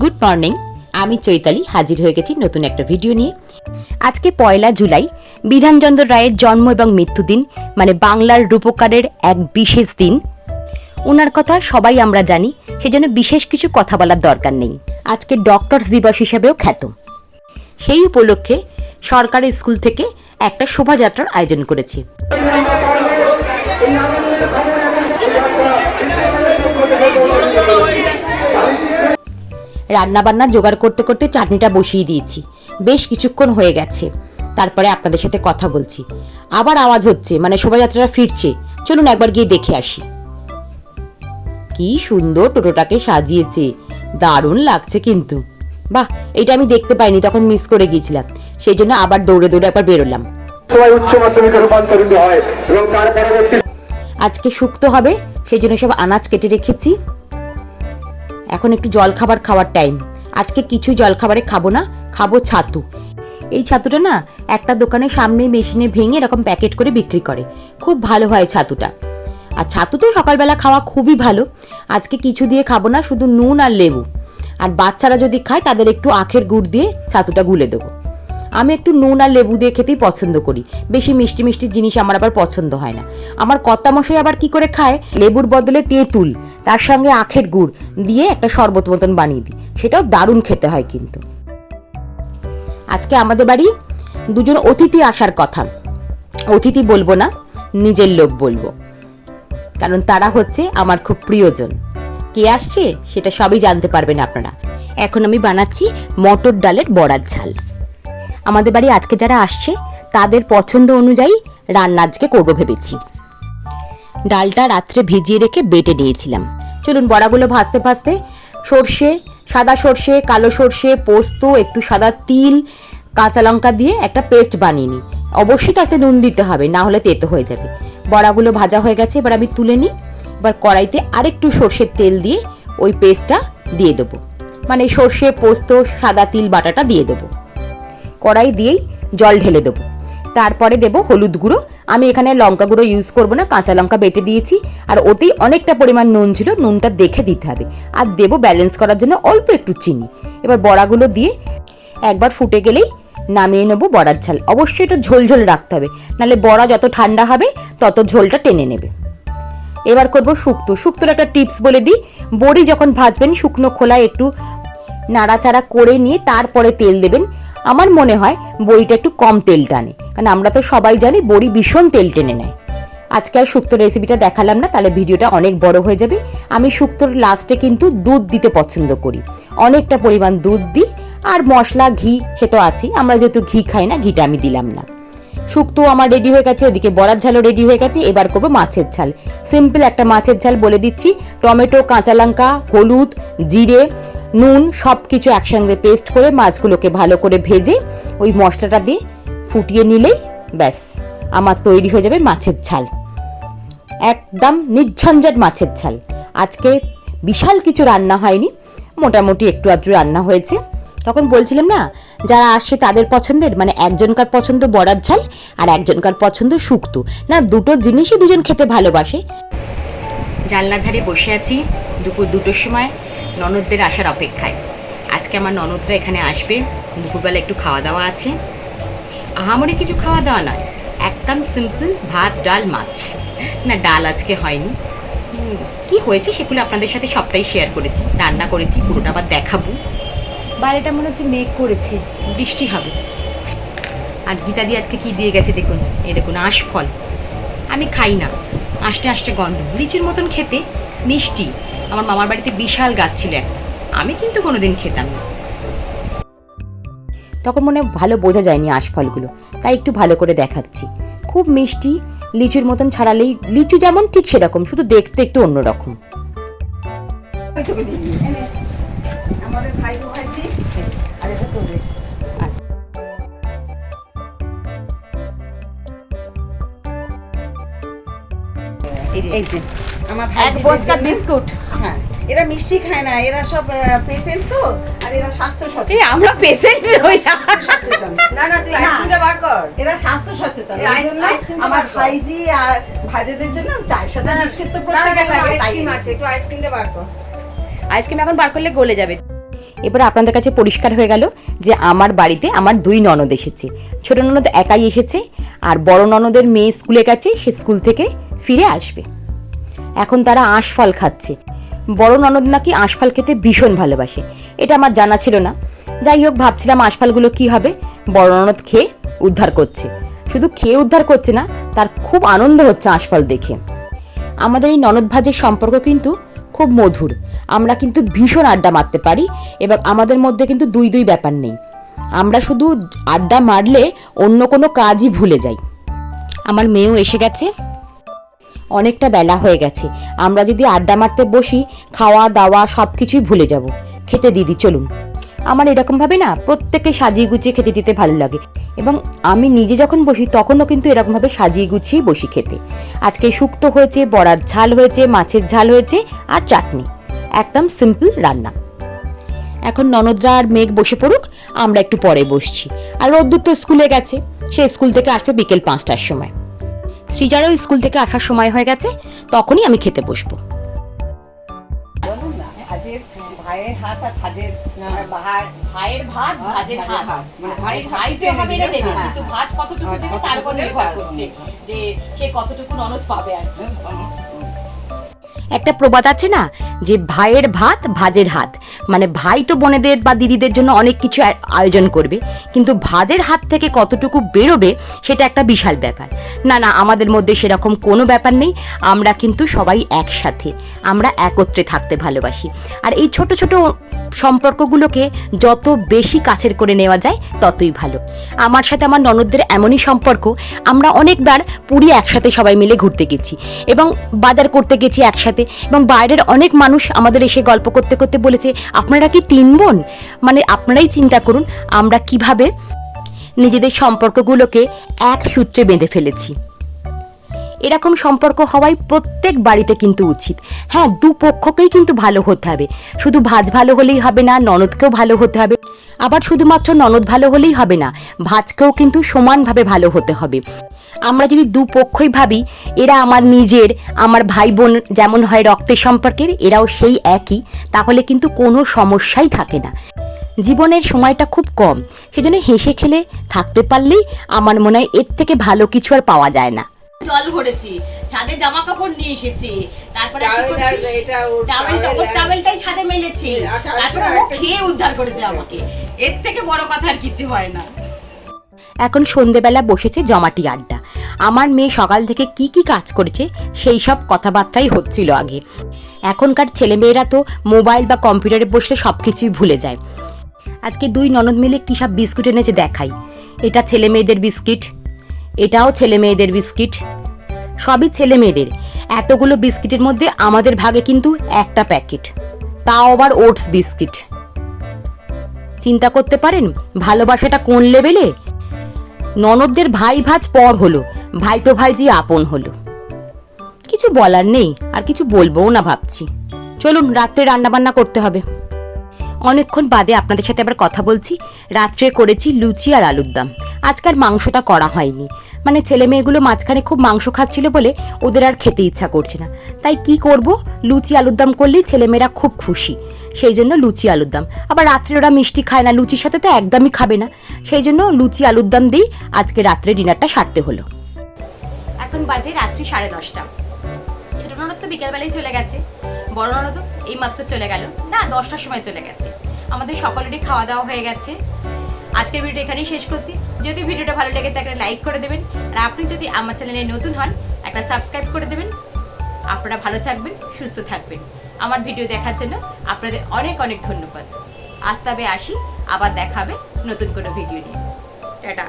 Good morning. আমি চৈতালি, হাজির হয়ে গেছি নতুন একটা ভিডিও নিয়ে। আজকে পয়লা জুলাই, বিধানচন্দ্র রায়ের জন্ম এবং মৃত্যুদিন মানে বাংলার রূপকারের এক বিশেষ দিন। ওনার কথা সবাই আমরা জানি, সেজন্য বিশেষ কিছু কথা বলার দরকার নেই। আজকে ডক্টরস দিবস হিসেবেও খ্যাত। সেই উপলক্ষে সরকারি স্কুল থেকে একটা শোভাযাত্রার আয়োজন করেছে। রান্নাবান্না জোগাড় করতে করতে চাটনিটা বসিয়ে দিয়েছি। বেশ কিছুক্ষণ হয়ে গেছে। তারপরে আপনাদের সাথে কথা বলছি। আবার আওয়াজ হচ্ছে মানে শোভাযাত্রাটা ফিরছে। চলুন একবার গিয়ে দেখে আসি। কি সুন্দর টোটোটাকে সাজিয়েছে। দারুণ লাগছে কিন্তু। বাহ এটা আমি দেখতে পাইনি তখন মিস করে গিয়েছিলাম। সেই জন্য আবার দৌড়ে দৌড়ে একবার বেরোলাম। আজকে শুক্তো হবে সেই জন্য সব আনাজ কেটে রেখেছি। এখন একটু জলখাবার খাওয়ার টাইম আজকে কিছু জলখাবারে খাব না, খাব ছাতু। এই ছাতুটা না একটা দোকানের সামনে মেশিনে ভেঙে এরকম প্যাকেট করে বিক্রি করে। খুব ভালো হয় ছাতুটা। আর ছাতু তো সকালবেলা খাওয়া খুবই ভালো। আজকে কিছু দিয়ে খাব না, শুধু নুন আর লেবু। আর বাচ্চারা যদি খায়, তাদের একটু আখের গুড় দিয়ে ছাতুটা গুলে দেবো। আমি একটু নুন আর লেবু দিয়ে খেতেই পছন্দ করি। বেশি মিষ্টি মিষ্টি জিনিস আমার আবার পছন্দ হয় না। আমার কর্তামশাই আবার কি করে খায়? লেবুর বদলে তেঁতুল, তার সঙ্গে আখের গুড় দিয়ে একটা শরবত মতন বানিয়ে দিই। সেটাও দারুণ খেতে হয় কিন্তু। আজকে আমাদের বাড়ি দুজন অতিথি আসার কথা। অতিথি বলব না, নিজের লোক বলব। কারণ তারা হচ্ছে আমার খুব প্রিয়জন। কে আসছে সেটা সবই জানতে পারবেন আপনারা। এখন আমি বানাচ্ছি মটর ডালের বড়ার ঝাল। আমাদের বাড়ি আজকে যারা আসছে, তাদের পছন্দ অনুযায়ী রান্না আজকে করব ভেবেছি। ডালটা রাত্রে ভিজিয়ে রেখে বেটে নিয়েছিলাম। চলুন বড়াগুলো ভাজতে ভাজতে সর্ষে, সাদা সর্ষে, কালো সর্ষে, পোস্ত, একটু সাদা তিল, কাঁচা লঙ্কা দিয়ে একটা পেস্ট বানিয়ে নিই। অবশ্যই তাতে নুন দিতে হবে, না হলে তেতো হয়ে যাবে। বড়াগুলো ভাজা হয়ে গেছে, এবার আমি তুলে নিই। এবার কড়াইতে আরেকটু সর্ষের তেল দিয়ে ওই পেস্টটা দিয়ে দেবো। মানে সর্ষে, পোস্ত, সাদা তিল, বাটাটা দিয়ে দেবো। কড়াই দিয়েই জল ঢেলে দেবো। তারপরে দেবো হলুদ গুঁড়ো। আমি এখানে লঙ্কা গুঁড়ো ইউজ করব না, কাঁচা লঙ্কা বেটে দিয়েছি। আর ওতেই অনেকটা পরিমাণ নুন ছিল, নুনটা দেখে দিতে হবে। আর দেবো ব্যালেন্স করার জন্য অল্প একটু চিনি। এবার বড়াগুলো দিয়ে একবার ফুটে গেলেই নামিয়ে নেব বড়ার ঝাল। অবশ্যই এটা ঝোল ঝোল রাখতে হবে নাহলে বড়া যত ঠান্ডা হবে, তত ঝোলটা টেনে নেবে। এবার করব শুক্তো। শুক্তোর একটা টিপস বলে দিই। বড়ি যখন ভাজবেন, শুকনো খোলায় একটু নাড়াচাড়া করে নিয়ে তারপরে তেল দেবেন। আমার মনে হয় বড়িটা একটু কম তেল টানে, কারণ আমরা তো সবাই জানি বড়ি ভীষণ তেল টেনে নেয়। আজকে আর শুক্তোর রেসিপিটা দেখালাম না, তাহলে ভিডিওটা অনেক বড় হয়ে যাবে। আমি শুক্তোর লাস্টে কিন্তু দুধ দিতে পছন্দ করি। অনেকটা পরিমাণ দুধ দিই, আর মশলা, ঘি, সে তো আছেই, আমরা যেহেতু ঘি খাই না, ঘিটা আমি দিলাম না। শুক্তো আমার রেডি হয়ে গেছে, ওদিকে বড়ার ঝালও রেডি হয়ে গেছে, এবার করব মাছের ঝাল। সিম্পল একটা মাছের ঝাল বলে দিচ্ছি, টমেটো, কাঁচা লঙ্কা, হলুদ, জিরে নুন সব কিছু একসঙ্গে পেস্ট করে মাছগুলোকে ভালো করে ভেজে ওই মশলাটা দিয়ে ফুটিয়ে নিলেই ব্যাস, আমার তৈরি হয়ে যাবে মাছের ঝাল। একদম নির্ঝঞ্ঝাট মাছের ঝাল। আজকে বিশাল কিছু রান্না হয়নি, মোটামুটি একটু আধটু রান্না হয়েছে। তখন বলছিলাম না, যারা আসছে তাদের পছন্দের মানে একজনকার পছন্দ বড়ার ঝাল আর একজনকার পছন্দ শুক্তো। না, দুটো জিনিসই দুজন খেতে ভালোবাসে। জানলা ধারে বসে আছি, দুপুর দুটোর সময় ননদদের আসার অপেক্ষায়। আজকে আমার ননদরা এখানে আসবে। দুপুরবেলা একটু খাওয়া দাওয়া আছে। আহামরি কিছু খাওয়া দাওয়া নয়, একদম সিম্পল ভাত, ডাল, মাছ। না, ডাল আজকে হয়নি। কি হয়েছে সেগুলো আপনাদের সাথে সবটাই শেয়ার করেছি, রান্না করেছি, পুরোটা আবার দেখাবো। বাইরেটা মনে হচ্ছে মেঘ করেছে, বৃষ্টি হবে। আর গীতাদি আজকে কি দিয়ে গেছে দেখুন এ দেখুন আঁশফল। আমি খাই না, আষ্টে আষ্টে গন্ধ। লিচির মতন খেতে, মিষ্টি। আমার মামার বাড়িতে বিশাল গাছ ছিল একটা। আমি কিন্তু কোনোদিন খেতাম না। তখন মনে হয় ভালো বোঝা যায়নি আঁশফলগুলো তাই একটু ভালো করে দেখাচ্ছি। খুব মিষ্টি লিচুর মতন ছাড়ালেই লিচু যেমন ঠিক সেরকম শুধু দেখতে একটু অন্যরকম। আমাদের ভাই ভাইজি আর এটা তোদের। এই যে আমার এক বচকা বিস্কুট। হ্যাঁ এরা মিষ্টি খায় না এরা সব পেশেন্ট তো আর এরা স্বাস্থ্য সচেতন আমরা পেশেন্ট হই সচেতন না না তুই আইসক্রিমটা বার কর। এরা স্বাস্থ্য সচেতন এই এই জন্য আমার ভাইজি আর ভাইজিদের জন্য চায়ের সাথে না, না, বিস্কুট তো না, না, প্রত্যেকের লাগে আইসক্রিম আছে একটু আইসক্রিমটা বার কর। আইসক্রিম এখন বার করলে গলে যাবে। এবার আপনাদের কাছে পরিষ্কার হয়ে গেল যে আমার বাড়িতে আমার দুই ননদ এসেছে। ছোট ননদ একাই এসেছে আর বড় ননদের মেয়ে স্কুলে গেছে সে স্কুল থেকে ফিরে আসবে। এখন তারা আঁশফল খাচ্ছে। বড় ননদ নাকি আঁশফল খেতে ভীষণ ভালোবাসে। এটা আমার জানা ছিল না। যাই হোক, ভাবছিলাম আঁশফলগুলো কি হবে? বড় ননদ খেয়ে উদ্ধার করছে। শুধু খেয়ে উদ্ধার করছে না, তার খুব আনন্দ হচ্ছে আঁশফল দেখে। আমাদের এই ননদ ভাজের সম্পর্ক কিন্তু খুব মধুর। আমরা কিন্তু ভীষণ আড্ডা মারতে পারি এবং আমাদের মধ্যে কিন্তু দুই দুই ব্যাপার নেই। আমরা শুধু আড্ডা মারলে অন্য কোনো কাজই ভুলে যাই। আমার মেয়েও এসে গেছে। অনেকটা বেলা হয়ে গেছে। আমরা যদি আড্ডা মারতে বসি, খাওয়া, দাওয়া সব কিছুই ভুলে যাব। খেতে দিদি, চলুন। আমার এরকমভাবে না প্রত্যেককে সাজিয়ে গুছিয়ে খেতে দিতে ভালো লাগে। এবং আমি নিজে যখন বসি, তখনও কিন্তু এরকমভাবে সাজিয়ে গুছিয়ে বসি খেতে। আজকে শুক্তো হয়েছে, বড়ার ঝাল হয়েছে, মাছের ঝাল হয়েছে আর চাটনি। একদম সিম্পল রান্না। এখন ননদরা আর মেঘ বসে পড়ুক, আমরা একটু পরে বসছি। আর রোদ্দুর তো স্কুলে গেছে। সে স্কুল থেকে আসবে বিকেল পাঁচটার সময়। সৃজারও স্কুল থেকে আসার সময় হয়ে গেছে তখনই আমি খেতে বসবো। বলুন না ভাজের ভাইয়ের হাত আর ভাজের ভাইয়ের ভাত ভাজের হাত। মানে ভাই ভাই তো আমাকে এনে দেবে কিন্তু ভাজ কতটুকু দেবে তার উপর নির্ভর করছে যে সে কতটুকু ননদ পাবে আর একটা প্রবাদ আছে না যে ভাইয়ের ভাত ভাজের হাত। মানে ভাই তো বোনেদের বা দিদিদের জন্য অনেক কিছু আয়োজন করবে, কিন্তু ভাজের হাত থেকে কতটুকু বেরোবে সেটা একটা বিশাল ব্যাপার। না না, আমাদের মধ্যে সেরকম কোনো ব্যাপার নেই, আমরা কিন্তু সবাই একসাথে, আমরা একত্রে থাকতে ভালোবাসি। আর এই ছোট ছোট সম্পর্কগুলোকে যত বেশি কাছের করে নেওয়া যায়, ততই ভালো। আমার সাথে আমার ননদদের এমনই সম্পর্ক, আমরা অনেকবার পুরী একসাথে সবাই মিলে ঘুরতে গেছি এবং বাজার করতে গেছি একসাথে এবং বাইরের অনেক মানুষ আমাদের এসে গল্প করতে করতে বলেছে আপনারা কি তিন বোন? মানে আপনারাই চিন্তা করুন, আমরা কীভাবে নিজেদের সম্পর্কগুলোকে এক সূত্রে বেঁধে ফেলেছি। এরকম সম্পর্ক হওয়াই প্রত্যেক বাড়িতে কিন্তু উচিত। হ্যাঁ দু পক্ষকেই কিন্তু ভালো হতে হবে। শুধু ভাজ ভালো হলেই হবে না, ননদকেও ভালো হতে হবে। আবার শুধুমাত্র ননদ ভালো হলেই হবে না, ভাজকেও কিন্তু সমানভাবে ভালো হতে হবে। আমরা যদি দু পক্ষই ভাবি এরা আমার নিজের আমার ভাই বোন যেমন হয় রক্তের সম্পর্কের এরাও সেই একই তাহলে কিন্তু কোনো সমস্যাই থাকে না। জীবনের সময়টা খুব কম সেজন্য হেসে খেলে থাকতে পারলেই আমার মনে হয় এর থেকে ভালো কিছু আর পাওয়া যায় না। জল ভরেছি ছাদে জামা কাপড় নিয়ে এসেছি তারপরে টাওয়েলটাই ছাদে মেলেছি তারপরে ও খেয়ে উদ্ধার করেছে আমাকে। এর থেকে বড় কথা আর কিছু হয় না। এখন সন্ধেবেলা বসেছে জমাটি আড্ডা। আমার মেয়ে সকাল থেকে কি কি কাজ করেছে, সেই সব কথাবার্তাই হচ্ছিল আগে। এখনকার ছেলেমেয়েরা তো মোবাইল বা কম্পিউটারে বসলে সব কিছুই ভুলে যায়। আজকে দুই ননদ মিলে কী সব বিস্কুট এনেছে দেখাই। এটা ছেলে মেয়েদের বিস্কিট, এটাও ছেলে মেয়েদের বিস্কিট। সবই ছেলে মেয়েদের এতগুলো বিস্কিটের মধ্যে আমাদের ভাগে কিন্তু একটা প্যাকেট। তাও আবার ওটস বিস্কিট। চিন্তা করতে পারেন, ভালোবাসাটা কোন লেভেলে? ননদদের ভাই ভাজ পর হলো ভাইপো ভাইজি আপন হলো। কিছু বলার নেই, আর কিছু বলবোও না ভাবছি। চলুন, রাত্রে রান্নাবান্না করতে হবে। অনেকক্ষণ বাদে আপনাদের সাথে আবার কথা বলছি। রাত্রে করেছি লুচি আর আলুর দাম। আজকাল মাংসটা করা হয়নি। মানে ছেলে মেয়েগুলো মাঝখানে খুব মাংস খাচ্ছিল বলে ওদের আর খেতে ইচ্ছা করছে না। তাই কি করব? লুচি আলুর দাম করলেই ছেলেমেয়েরা খুব খুশি। সেই জন্য লুচি আলুর দাম। আবার রাত্রে ওরা মিষ্টি খায় না, লুচির সাথে তো একদমই খাবে না। সেই জন্য লুচি আলুর দাম দিয়েই আজকে রাত্রে ডিনারটা সারতে হলো। এখন বাজে রাত্রি সাড়ে দশটা। ছোট ননদ তো বিকেলবেলায় চলে গেছে। বড় ননদ এই মাত্র চলে গেল। না, দশটার সময় চলে গেছে। আমাদের সকলেরই খাওয়া দাওয়া হয়ে গেছে। আজকের ভিডিও এখানেই শেষ করছি। যদি ভিডিওটা ভালো লেগে থাকে লাইক করে দেবেন। আর আপনি যদি আমার চ্যানেলে নতুন হন, একটা সাবস্ক্রাইব করে দেবেন। আপনারা ভালো থাকবেন, সুস্থ থাকবেন। আমার ভিডিও দেখার জন্য আপনাদের অনেক অনেক ধন্যবাদ। আস্তাবে তবে আসি, আবার দেখাবে নতুন কোনো ভিডিও নিয়ে। টাটা।